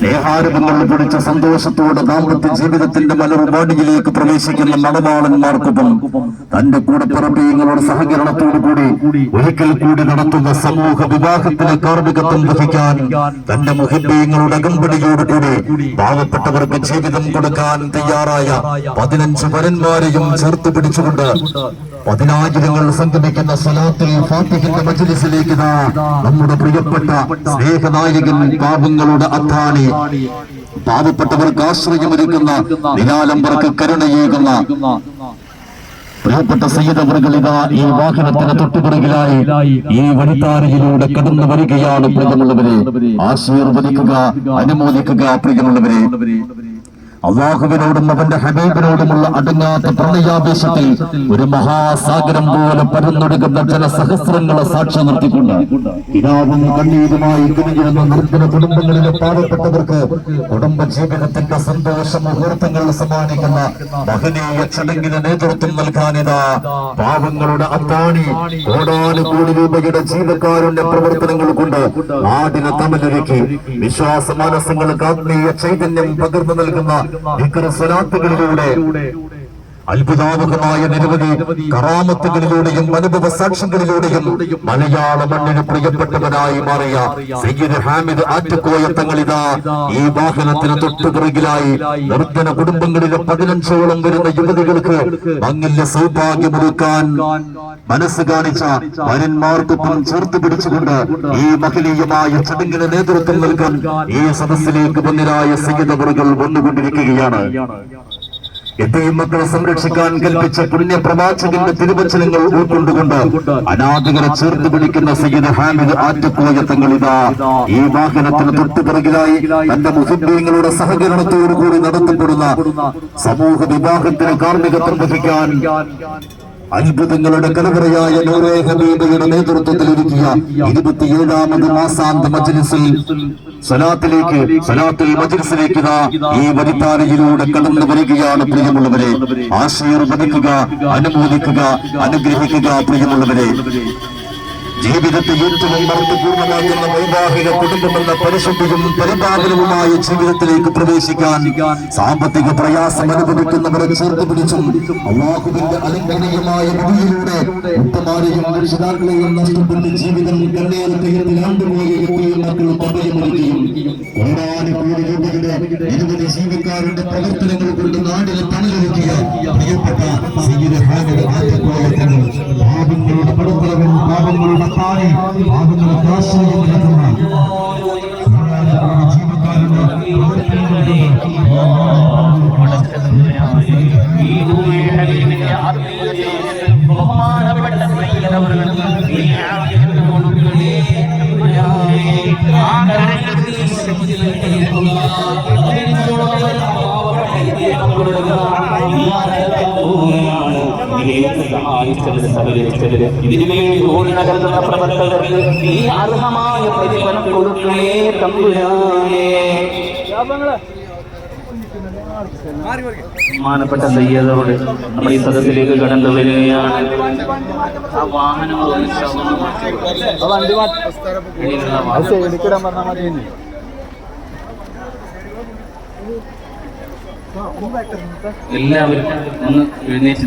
സ്നേഹാരംഭങ്ങൾ പിടിച്ച സന്തോഷത്തോടെ ദാമ്പത്യ ജീവിതത്തിന്റെ മലർവാടിയിലേക്ക് പ്രവേശിക്കുന്ന നടമാളന്മാർക്കൊപ്പം തന്റെ കൂടെ പിറപ്പിയങ്ങളുടെ സഹകരണത്തോടു കൂടി ഒരിക്കൽ കൂടി നടത്തുന്ന സമൂഹ വിവാഹത്തിന് കാർമികത്വം വഹിക്കാൻ തന്റെ മുഖബീയങ്ങളുടെ അകമ്പടിയോട് കൂടി പാവപ്പെട്ടവർക്ക് ജീവിതം കൊടുക്കാൻ തയ്യാറായ പതിനഞ്ച് വരന്മാരെയും ചേർത്ത് പിടിച്ചുകൊണ്ട് പതിനായിരങ്ങൾ സംഗമിക്കുന്ന സലാത്തിൽ ഫാത്തിഹിന്റെ മജ്ലിസിലേക്ക് നമ്മുടെ പ്രിയപ്പെട്ട സ്നേഹനായകൻ പാപങ്ങളുടെ അത്താണി. പാവപ്പെട്ടവർക്ക് ആശ്രയമൊരുക്കുന്ന നിരാലംബർക്ക് കരുണയേകുന്ന പ്രിയപ്പെട്ട സയ്യിദവർകൾ ഈ വാഹനത്തിന് തൊട്ടുപിറകിലായി ഈ വഴിത്താരയിലൂടെ കടന്നു വരികയാണ് പ്രിയമുള്ളവരെ. ആശീർവദിക്കുക അനുമോദിക്കുക പ്രിയമുള്ളവരെ. അള്ളാഹുവിനോടും അവന്റെ ഹബീബിനോടുമുള്ള അടങ്ങാത്ത പ്രണയാവേശത്തിൽ ഒരു മഹാസാഗരം പോലെ പരന്നൊടുക്കുന്ന ജനസഹസ്രങ്ങളെ സാക്ഷി നിർത്തിക്കൊണ്ട് പിതാവും കണ്ണീരുമായി കുനിഞ്ഞിരുന്ന നിർജന കുടുംബങ്ങളിലെ പാവപ്പെട്ടവർക്ക് കുടുംബ ജീവിതത്തിന്റെ സന്തോഷ മുഹൂർത്തങ്ങൾ സമ്മാനിക്കുന്ന മഹനീയ ചടങ്ങിന് നേതൃത്വം നൽകാനിതാ പാവങ്ങളുടെ അത്താണി കോടാനുകോടി രൂപയുടെ ജീവക്കാരുടെ പ്രവർത്തനങ്ങൾ കൊണ്ട് നാടിനെ തമ്മിലൊരുക്കി വിശ്വാസ മനസ്സുകൾക്ക് ആത്മീയ ചൈതന്യം പകർന്നു നൽകുന്ന ഇക്കര സ്വലാത്തുകളിലൂടെ അത്ഭുതാമുഖമായ നിരവധി കറാമത്തുകളിലൂടെയും അനുഭവ സാക്ഷ്യങ്ങളിലൂടെയും മലയാള മണ്ണിന് പ്രിയപ്പെട്ടവനായി മാറിയ സയ്യിദ് ഹാമിദ് ആറ്റക്കോയ തങ്ങളിതാ ഈ വാഹനത്തിന് തൊട്ടുപിറകിലായി നിർജന കുടുംബങ്ങളിലെ പതിനഞ്ചോളം വരുന്ന യുവതികൾക്ക് മങ്ങില്ല സൗഭാഗ്യമൊരുക്കാൻ മനസ്സ് കാണിച്ച വരന്മാർക്കൊപ്പം ചേർത്ത് പിടിച്ചുകൊണ്ട് ഈ മഹനീയമായ ചടങ്ങിന് നേതൃത്വം നൽകാൻ ഈ സദസ്സിലേക്ക് മുന്നിലായ സയ്യിദവറുകൾ വന്നുകൊണ്ടിരിക്കുകയാണ്. എത്രയും മക്കളെ സംരക്ഷിക്കാൻ കൽപ്പിച്ച പുണ്യപ്രവാചകന്റെ തിരുവചനങ്ങൾ ഉൾക്കൊണ്ടുകൊണ്ട് അനാഥകരെ ചേർത്ത് പിടിക്കുന്ന സയ്യിദ് ഹാമിദ് ആറ്റക്കുളയത്തങ്ങൾ തങ്ങളിതാ ഈ വാഹനത്തിന് തൊട്ടുപിറകിലായി തന്റെ മുഹിബീങ്ങളുടെ സഹകരണത്തോടു കൂടി നടത്തപ്പെടുന്ന സമൂഹ വിവാഹത്തിന് കാർമ്മികത്വം വഹിക്കാൻ അത്ഭുതങ്ങളുടെ കലവറയായ നൂറേ ഹബീബയുടെ നേതൃത്വത്തിൽ ഒരുക്കിയ ഇരുപത്തിയേഴാമത് മാസാന്ത മജ്ലിസിൽ സലാത്തിലേക്ക് സലാത്തിൽ മജ്ലിസിലേക്ക് ഈ വരിത്താരയിലൂടെ കടന്നു വരികയാണ് പ്രിയമുള്ളവരെ. ആശീർവദിക്കുക അനുമോദിക്കുക അനുഗ്രഹിക്കുക പ്രിയമുള്ളവരെ. ജീവിതത്തെ ഏറ്റവും അർത്ഥപൂർണമാക്കുന്ന വൈവാഹിക കുടുംബമെന്ന പരിശുദ്ധിയും പരിപാലനവുമായ ജീവിതത്തിലേക്ക് പ്രവേശിക്കാൻ സാമ്പത്തിക പ്രയാസം അനുഭവിക്കുന്നവരെ ചേർത്ത് പിടിച്ചും അള്ളാഹുവിന്റെ അലങ്കനീയമായ വിധിയിലൂടെ ഉത്തമാരെയും രക്ഷിതാക്കളെയും നഷ്ടപ്പെട്ട് ജീവിതം കണ്ണേറക്കയത്തിൽ ആണ്ടുപോയ എത്രയും മക്കൾ പകയമൊരുക്കിയും കോടാനുകോടി രൂപയുടെ നിരവധി ജീവിക്കാരുടെ പ്രവർത്തനങ്ങൾ കൊണ്ട് നാടിനെ തണലൊരുക്കിയ പ്രിയപ്പെട്ട സയ്യിദ് ഹാമിദ് ആദ്യകോലങ്ങൾ ഇതിനു വേണ്ടി ഓടി നകർത്തുന്ന പ്രവർത്തകർക്ക് ഈ അർഹമായ പ്രതിഫലം കൊടുക്കണേ തമ്പുരാനേ. ബഹുമാനപ്പെട്ട സയ്യദോട് നമ്മൾ ഈ സദസ്സിലേക്ക് കടന്നു വരികയാണ്. ആ വാഹനം ഒന്ന് ശവനം മാറ്റി വെളിയിലുള്ള വാഹനം. എല്ലാവരും ഒന്ന് എഴുന്നേറ്റ്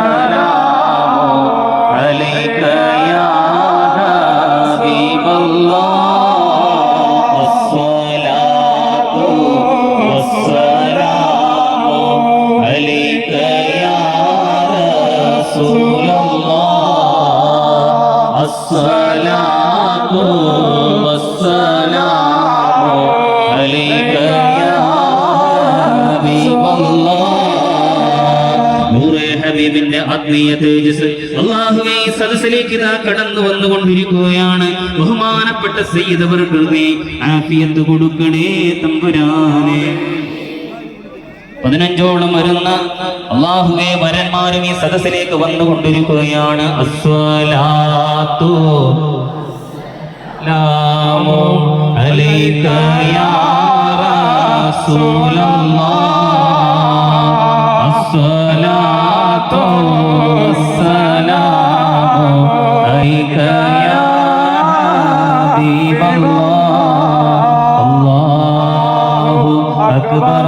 الله الصلاة والسلام عليك يا حبيب الله നൂറെ ഹബീബിന്റെ ആത്മീയ തേജസ് അള്ളാഹുവെ ഈ സദസ്സിലേക്ക് ഇതാ കടന്നു വന്നുകൊണ്ടിരിക്കുകയാണ് ബഹുമാനപ്പെട്ട സയ്യിദവർക്ക് നീ ആഫിയത്ത് കൊടുക്കണേ തമ്പുരാനെ പതിനഞ്ചോളം വരുന്ന അള്ളാഹുവെ വരന്മാരും ഈ സദസ്സിലേക്ക് വന്നുകൊണ്ടിരിക്കുകയാണ്. അസ്വലാത്തു ലാമോ അലൈക്കയാ റസൂലല്ലാഹ്. അല്ലാഹു അക്ബർ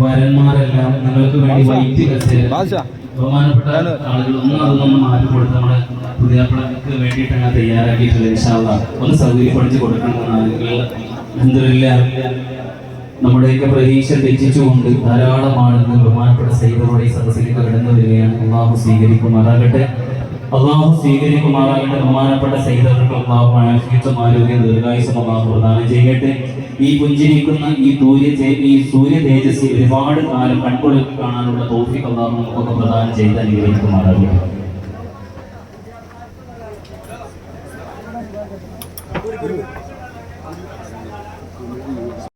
വരന്മാരെല്ലാം നിങ്ങൾക്ക് വേണ്ടി വൈറ്റ് കസേര ബഹുമാനപ്പെട്ട ആളുകൾ ഒന്നും അതൊന്നും മാറ്റി കൊടുത്ത് നമ്മുടെ പുതിയ പിള്ളേർക്ക് വേണ്ടിയിട്ടാണ് തയ്യാറാക്കിയിട്ടുള്ളത് ഇൻഷാല്ല ഒന്ന് സൗകര്യപ്പെടുത്തി കൊടുക്കണമെന്ന് ആളുകൾ എന്തില്ല നമ്മുടെയൊക്കെ പ്രതീക്ഷ തെറ്റിച്ചുകൊണ്ട് ധാരാളം ആളുകൾ ബഹുമാനപ്പെട്ട സൈബറുടെ ഈ സദസ്സിലേക്ക് കടന്നു വരികയാണ്. അള്ളാഹു സ്വീകരിക്കുമാറാകട്ടെ. അള്ളാഹു സ്വീകരിക്കുമാറാകട്ടെ. ബഹുമാനപ്പെട്ട സൈതർക്ക് അള്ളാഹു ആരോഗ്യം ആരോഗ്യം ദീർഘായുസം അള്ളാഹു പ്രദാനം ചെയ്യട്ടെ. ഈ പുഞ്ചിരിക്കുന്ന ഈ സൂര്യ ഈ സൂര്യ തേജസ് ഒരുപാട് കാലം കൺകൊള്ളിൽ കാണാനുള്ള തോഫിക്ക് അള്ളാഹു നമുക്കൊക്കെ പ്രദാനം ചെയ്ത് അനുഗ്രഹിക്കുമാറാകട്ടെ.